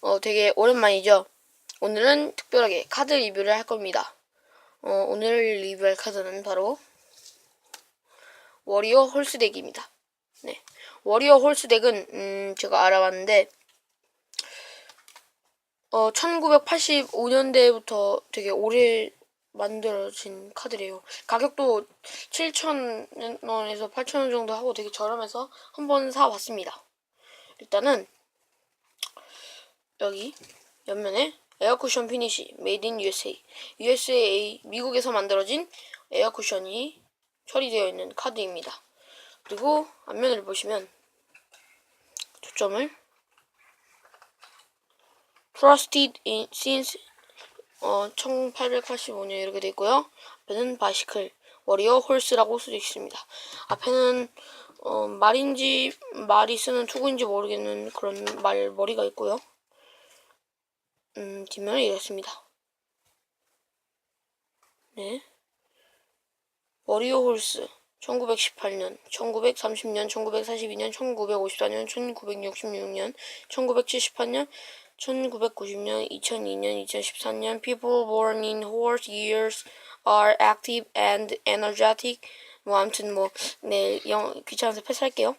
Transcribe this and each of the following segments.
어, 되게 오랜만이죠? 오늘은 특별하게 카드 리뷰를 할 겁니다. 어, 오늘 리뷰할 카드는 바로 워리어 홀스 덱입니다. 네. 워리어 홀스 덱은, 음, 제가 알아봤는데, 어, 1985년대부터 되게 오래 만들어진 카드래요. 가격도 7,000원에서 8,000원 정도 하고 되게 저렴해서 한번 사봤습니다. 일단은, 여기 옆면에 에어쿠션 피니시 메이드 인 USA USA 미국에서 만들어진 에어쿠션이 처리되어 있는 카드입니다. 그리고 앞면을 보시면 초점을 Trusted in, since 어, 1885년 이렇게 돼 있고요. 앞에는 바이시클 워리어 홀스라고 쓰여 있습니다. 앞에는 어, 말인지 말이 쓰는 투구인지 모르겠는 그런 말 머리가 있고요. 음, 뒷면은 이렇습니다. 네. 워리어 홀스 1918년, 1930년, 1942년, 1954년, 1966년, 1978년, 1990년, 2002년, 2014년 People born in horse years are active and energetic 뭐 아무튼 뭐 네, 영 귀찮아서 패스할게요.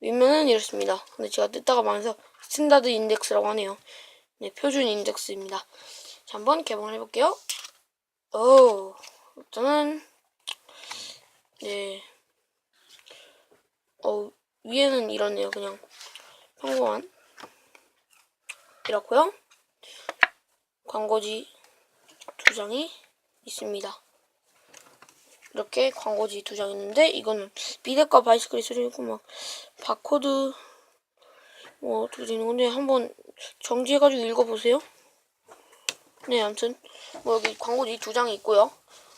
윗면은 이렇습니다. 근데 제가 뜯다가 망해서 스탠다드 인덱스라고 하네요. 네, 표준 인덱스입니다. 자, 한번 개봉을 해볼게요. 오, 일단은, 네. 어, 위에는 이렇네요. 그냥 평범한. 이렇고요. 광고지 두 장이 있습니다. 이렇게 광고지 두 장 있는데, 이거는 비덱과 바이스클이 쓰여있고, 막, 바코드, 뭐, 어떻게 되는 건데, 한번 정지해가지고 읽어보세요. 네, 아무튼 뭐 여기 광고지 두 장이 있고요.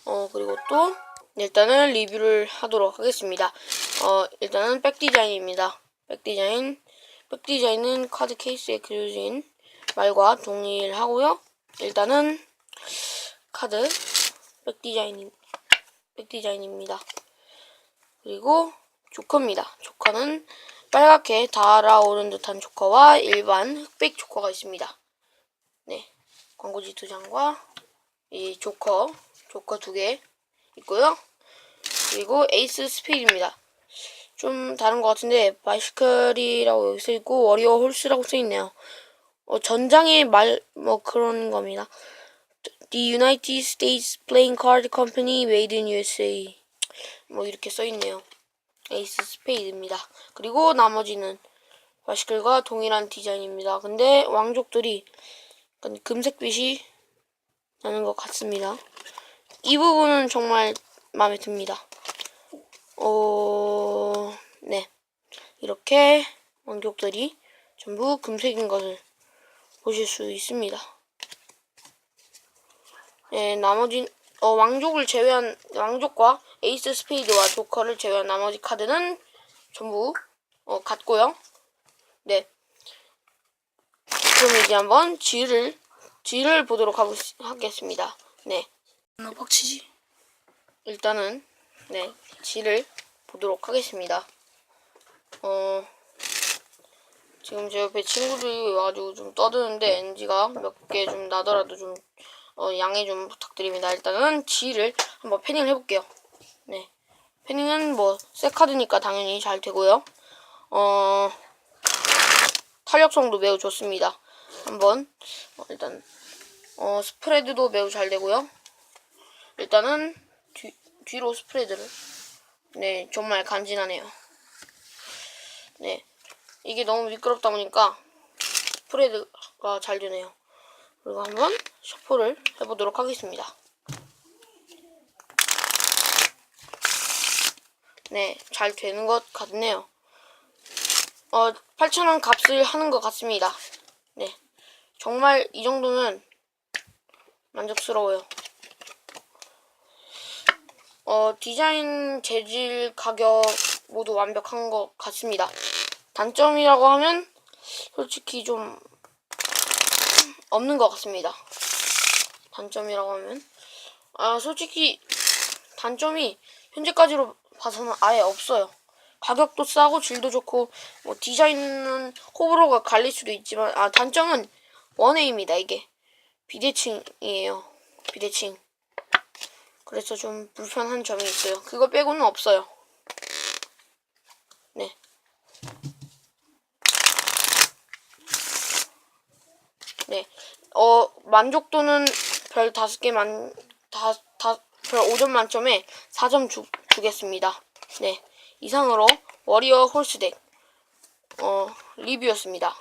어 그리고 또 일단은 리뷰를 하도록 하겠습니다. 어 일단은 백 디자인입니다. 백 디자인, 백 디자인은 카드 케이스에 그려진 말과 동일하고요. 일단은 카드 백 디자인, 백 디자인입니다. 그리고 조커입니다. 조커는 빨갛게 달아오른 듯한 조커와 일반 흑백 조커가 있습니다. 네. 광고지 두 장과 이 조커, 조커 두 개 있고요. 그리고 에이스 스피드입니다. 좀 다른 것 같은데 바이시클이라고 여기 써 있고 워리어 홀스라고 써 있네요. 어, 전장의 말 뭐 그런 겁니다. The United States Playing Card Company Made in USA 뭐 이렇게 써 있네요. 에이스 스페이드입니다. 그리고 나머지는 바시클과 동일한 디자인입니다. 근데 왕족들이 금색빛이 나는 것 같습니다. 이 부분은 정말 마음에 듭니다. 어, 네. 이렇게 왕족들이 전부 금색인 것을 보실 수 있습니다. 네, 나머지 어, 왕족을 제외한 왕족과 에이스 스페이드와 조커를 제외한 나머지 카드는 전부 어, 같고요. 네. 그럼 이제 한번 G를 G를 보도록 하고, 하겠습니다. 네. 너 빡치지? 일단은 네 G를 보도록 하겠습니다. 어 지금 제 옆에 친구들이 와가지고 좀 떠드는데 NG가 몇 개 좀 나더라도 좀 어, 양해 좀 부탁드립니다. 일단은 G를 한번 패닝을 해볼게요. 네. 패닝은 뭐, 새 카드니까 당연히 잘 되고요. 어, 탄력성도 매우 좋습니다. 한번, 어, 일단, 어, 스프레드도 매우 잘 되고요. 일단은, 뒤, 뒤로 스프레드를. 네, 정말 간지나네요. 네. 이게 너무 미끄럽다 보니까, 스프레드가 잘 되네요. 그리고 한번 셔플을 해보도록 하겠습니다. 네, 잘 되는 것 같네요. 어, 8,000원 값을 하는 것 같습니다. 네. 정말 이 정도면 만족스러워요. 어, 디자인, 재질, 가격 모두 완벽한 것 같습니다. 단점이라고 하면 솔직히 좀 없는 것 같습니다. 단점이라고 하면 아 솔직히 단점이 현재까지로 봐서는 아예 없어요. 가격도 싸고 질도 좋고 뭐 디자인은 호불호가 갈릴 수도 있지만 아 단점은 원웨이입니다 이게. 비대칭이에요 비대칭. 그래서 좀 불편한 점이 있어요. 그거 빼고는 없어요. 네. 네. 어, 만족도는 별 다섯 개 만, 별 5점 만점에 4점 주, 주겠습니다. 네. 이상으로 워리어 홀스덱, 어, 리뷰였습니다.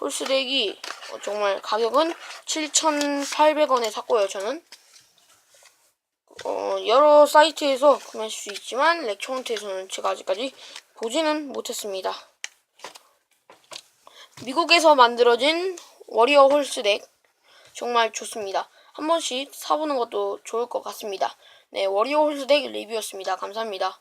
홀스덱이 어, 정말 가격은 7,800원에 샀고요, 저는. 어, 여러 사이트에서 구매할 수 있지만, 렉처원트에서는 제가 아직까지 보지는 못했습니다. 미국에서 만들어진 워리어 홀스덱 정말 좋습니다. 한 번씩 사보는 것도 좋을 것 같습니다. 네, 워리어 홀스덱 리뷰였습니다. 감사합니다.